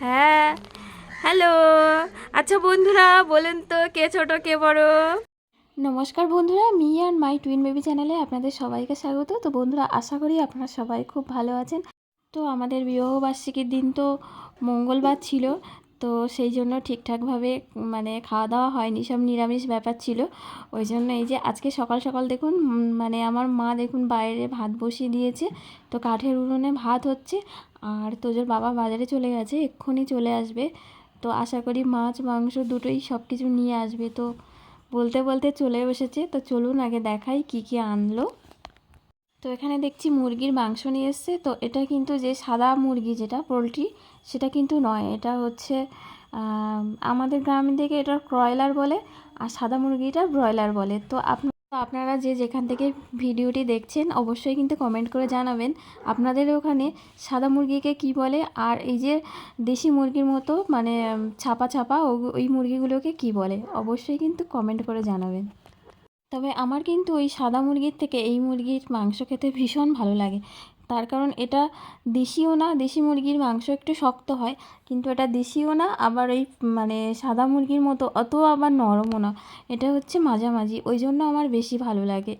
হ্যাঁ। হ্যালো। আচ্ছা বন্ধুরা, বলেন তো, কে ছোট, কে বড়? নমস্কার বন্ধুরা, মি আর মাই টুইন বেবি চ্যানেলে আপনাদের সবাইকে স্বাগত। তো বন্ধুরা, আশা করি আপনারা সবাই খুব ভালো আছেন। তো আমাদের বিবাহবার্ষিকীর দিন তো মঙ্গলবার ছিল, তো সেই জন্য ঠিকঠাকভাবে মানে খাওয়া দাওয়া হয়নি, সব নিরামিষ ব্যাপার ছিল। ওই জন্য এই যে আজকে সকাল সকাল দেখুন মানে আমার মা দেখুন বাইরে ভাত বসিয়ে দিয়েছে, তো কাঠের উনুনে ভাত হচ্ছে। আর তোজোর বাবা বাজারে চলে গেছে, এক্ষুনি চলে আসবে। তো আশা করি মাছ, মাংস দুটোই সব কিছু নিয়ে আসবে। তো বলতে বলতে চলে বসেছে। তো চলুন আগে দেখাই কি কি আনলো। তো এখানে দেখছি মুরগির মাংস নিয়ে এসছে। তো এটা কিন্তু যে সাদা মুরগি যেটা, পোলট্রি, সেটা কিন্তু নয়। এটা হচ্ছে আমাদের গ্রামের থেকে এটা ক্রয়লার বলে, আর সাদা মুরগিটা ব্রয়লার বলে। তো আপনার তো আপনারা যে যেখান থেকে ভিডিওটি দেখছেন, অবশ্যই কিন্তু কমেন্ট করে জানাবেন, আপনাদের ওখানে সাদা মুরগিকে কি বলে আর এই যে দেশি মুরগির মতো মানে ছাপা ছাপা ওই মুরগিগুলোকে কি বলে, অবশ্যই কিন্তু কমেন্ট করে জানাবেন। তবে আমার কিন্তু ওই সাদা মুরগির থেকে এই মুরগির মাংস খেতে ভীষণ ভালো লাগে। তার কারণ এটা দেশিও না, দেশি মুরগির মাংস একটু শক্ত হয়, কিন্তু এটা দেশিও না, আবার এই মানে সাদা মুরগির মতো অত আবার নরমও না। এটা হচ্ছে মাঝামাঝি, ওই জন্য আমার বেশি ভালো লাগে।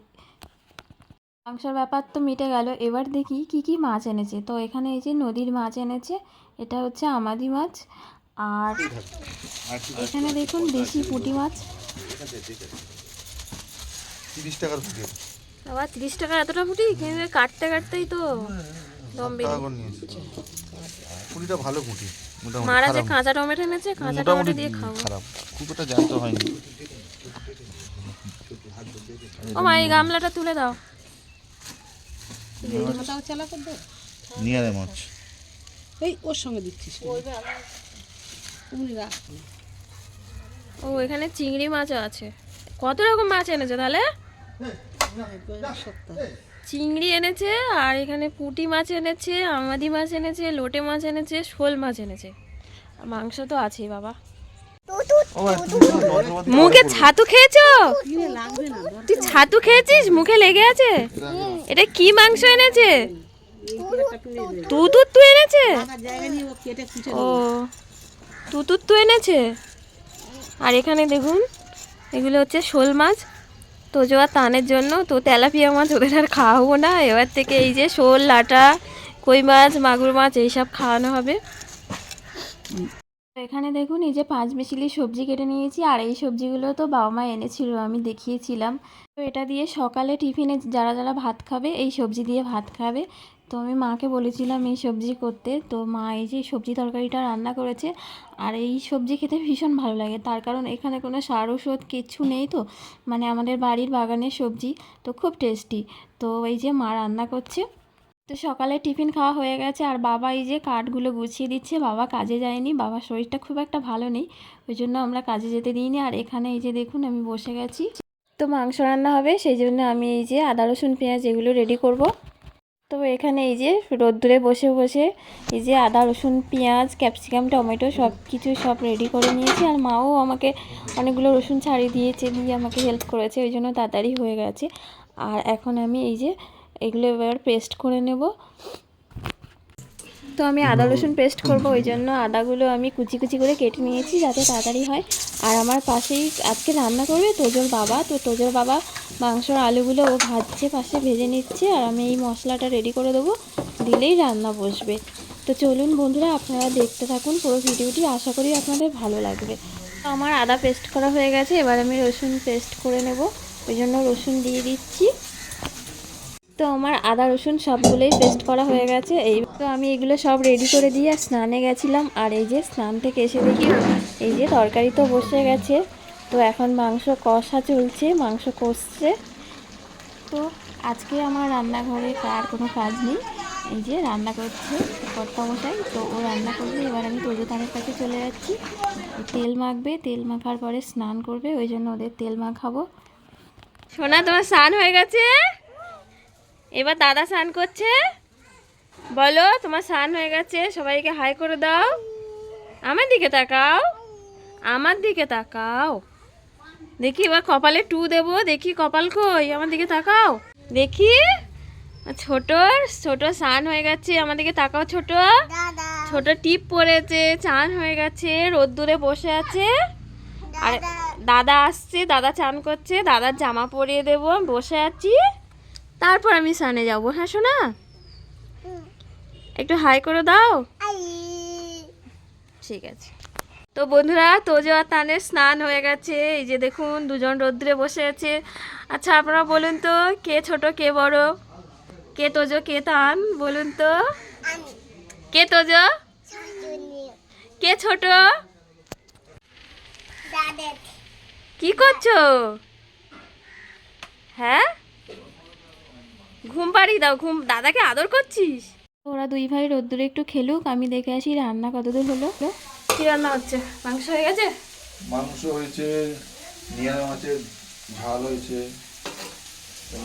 মাংসের ব্যাপার তো মিটে গেল, এবার দেখি কি কি মাছ এনেছে। তো এখানে এই যে নদীর মাছ এনেছে, এটা হচ্ছে আমাদি মাছ, আর এখানে দেখুন দেশি পুঁটি মাছ। তিরিশ টাকার ফুটে আবার তিরিশ টাকা এতটা ফুটি কিন্তু কাটতে কাটতেই তো দম বেরিয়ে ভালো মোটামুটি মারা যে কাঁচা টমেটো এনেছে কাঁচা টমেটো দিয়ে খাব। খারাপ। খুব একটা জ্যান্ত হয়নি। ও মা এই গামলাটা তুলে দাও। নিয়ে আরে মাছ। এই ওর সঙ্গে দিচ্ছিস ও এখানে চিংড়ি মাছও আছে। কত রকম মাছ এনেছে তাহলে? সপ্তাহ চিংড়ি এনেছে, আর এখানে পুঁটি মাছ এনেছে, আমাদি মাছ এনেছে, লোটে মাছ এনেছে, শোল মাছ এনেছে। মাংস তো আছেই, বাবা। মুখে ছাতু খেয়েছো? তুই ছাতু খেয়েছিস? মুখে লেগে আছে? এটা কি মাংস এনেছে? তুতুর তু এনেছে? ও, তুতুর তো এনেছে। আর এখানে দেখুন, এগুলো হচ্ছে শোল মাছ। তো জোয়া তানের জন্য তো তেলাপিয়া মাছ ওদের আর খাওয়াবো না। এবার থেকে এই যে শোল লাটা কই মাছ, মাগুর মাছ এইসব খাওয়ানো হবে। এখানে দেখুন, এই যে পাঁচ মিশিলি সবজি কেটে নিয়েছি, আর এই সবজিগুলো তো বাবা মা এনেছিল, আমি দেখিয়েছিলাম। তো এটা দিয়ে সকালে টিফিনে যারা যারা ভাত খাবে, এই সবজি দিয়ে ভাত খাবে। তো আমি মাকে বলেছিলাম এই সবজি করতে। তো মা এই যে সবজি তরকারিটা রান্না করেছে, আর এই সবজি খেতে ভীষণ ভালো লাগে। তার কারণ এখানে কোনো সার ওষুধ কিচ্ছু নেই তো মানে আমাদের বাড়ির বাগানের সবজি, তো খুব টেস্টি। তো এই যে মা রান্না করছে। তো সকালে টিফিন খাওয়া হয়ে গেছে, আর বাবা এই যে কাঠগুলো গুছিয়ে দিচ্ছে, বাবা কাজে যায়নি বাবার শরীরটা খুব একটা ভালো নেই, ওই জন্য আমরা কাজে যেতে দিইনি। আর এখানে এই যে দেখুন, আমি বসে গেছি। তো মাংস রান্না হবে, সেই জন্য আমি এই যে আদা, রসুন, পেঁয়াজ, এগুলো রেডি করব। তো এখানে এই যে রোদ্দুরে বসে বসে এই যে আদা, রসুন, পেঁয়াজ, ক্যাপসিকাম, টমেটো সব কিছু সব রেডি করে নিয়েছি। আর মাও আমাকে অনেকগুলো রসুন ছাড়িয়ে দিয়েছে, দিয়ে আমাকে হেল্প করেছে, ওই জন্য তাড়াতাড়ি হয়ে গেছে। আর এখন আমি এই যে এগুলো এবার পেস্ট করে নেব। তো আমি আদা রসুন পেস্ট করব, ওই জন্য আদাগুলো আমি কুচি কুচি করে কেটে নিয়েছি যাতে তাড়াতাড়ি হয়। আর আমার পাশেই আজকে রান্না করবে তোজোর বাবা। তো তোজোর বাবা মাংসর আলুগুলো ও ভাজছে, পাশে ভেজে নিচ্ছে। আর আমি এই মশলাটা রেডি করে দেবো, দিলেই রান্না বসবে। তো চলুন বন্ধুরা, আপনারা দেখতে থাকুন পুরো ভিডিওটি। আশা করি আপনাদের ভালো লাগবে। তো আমার আদা পেস্ট করা হয়ে গেছে, এবার আমি রসুন পেস্ট করে নেব। ওই জন্য রসুন দিয়ে দিচ্ছি। তো আমার আদা, রসুন সবগুলোই পেস্ট করা হয়ে গেছে। এই তো আমি এগুলো সব রেডি করে দিয়ে স্নানে গেছিলাম। আর এই যে স্নান থেকে এসে দেখি, এই যে তরকারি তো বসে গেছে। তো এখন মাংস কষা চলছে, মাংস কষছে। তো আজকে আমার রান্নাঘরে আর কোনো কাজ নেই। এই যে রান্না করছে কর্তামশাই। তো ও রান্না করবে, এবার আমি তোজো তানের কাছে চলে যাচ্ছি। তেল মাখবে, তেল মাখার পরে স্নান করবে, ওই জন্য ওদের তেল মাখাবো। সোনা, তোমার স্নান হয়ে গেছে? এবার দাদা স্নান করছে। বলো তোমার স্নান হয়ে গেছে সবাইকে হাই করে দাও। আমার দিকে তাকাও আমার দিকে তাকাও। দেখি এবার কপালে টু দেবো দেখি কপাল কই আমার দিকে তাকাও। দেখি ছোট ছোট স্নান হয়ে গেছে আমার দিকে তাকাও ছোট। ছোট টিপ পরেছে চান হয়ে গেছে রোদ্দুরে বসে আছে। আর দাদা আসছে দাদা চান করছে দাদার জামা পরিয়ে দেবো বসে আছি। তারপর আমি সানে যাব হ্যাঁ শোনা একটু হাই করে দাও। ঠিক আছে। তো বন্ধুরা তোজো আর তানের স্নান হয়ে গেছে। এই যে দেখুন দুজন রোদ্রে বসে আছে। আচ্ছা আপনারা বলুন তো কে ছোট কে বড়? কে তোজো কে তান? বলুন তো। কে তোজো? কে ছোট? কি করছ? হ্যাঁ? ঘুম পাড়ি দাও ঘুম দাদাকে আদর করছিস? ওরা দুই ভাই রোদ্দুরে একটু খেলুক আমি দেখে আসি রান্না কতদূর হলো। কি রান্না হচ্ছে? মাংস হয়ে গেছে? মাংস হয়েছে নিয়ার মাছের ঝাল হয়েছে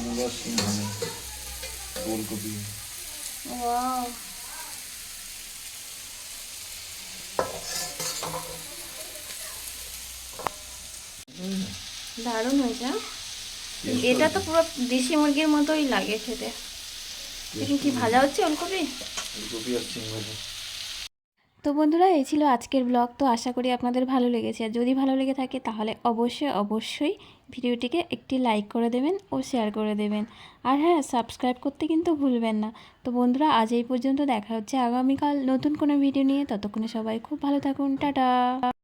মূলা সিম ফুলকপি। দারুণ হয়েছে হ্যাঁ? এটা তো পুরো দেশি মুরগির মতোই লাগে খেতে। দেখি কি ভাজা হচ্ছে ওলকপি? আর সিম তো বন্ধুরা এই ছিল আজকের ব্লগ। তো আশা করি আপনাদের ভালো লেগেছে। আর যদি ভালো লেগে থাকে তাহলে অবশ্যই অবশ্যই ভিডিওটিকে একটি লাইক করে দেবেন ও শেয়ার করে দেবেন। আর হ্যাঁ সাবস্ক্রাইব করতে কিন্তু ভুলবেন না। তো বন্ধুরা আজ এই পর্যন্ত দেখা হচ্ছে আগামীকাল নতুন কোনো ভিডিও নিয়ে। ততক্ষণে সবাই খুব ভালো থাকুন। টাটা।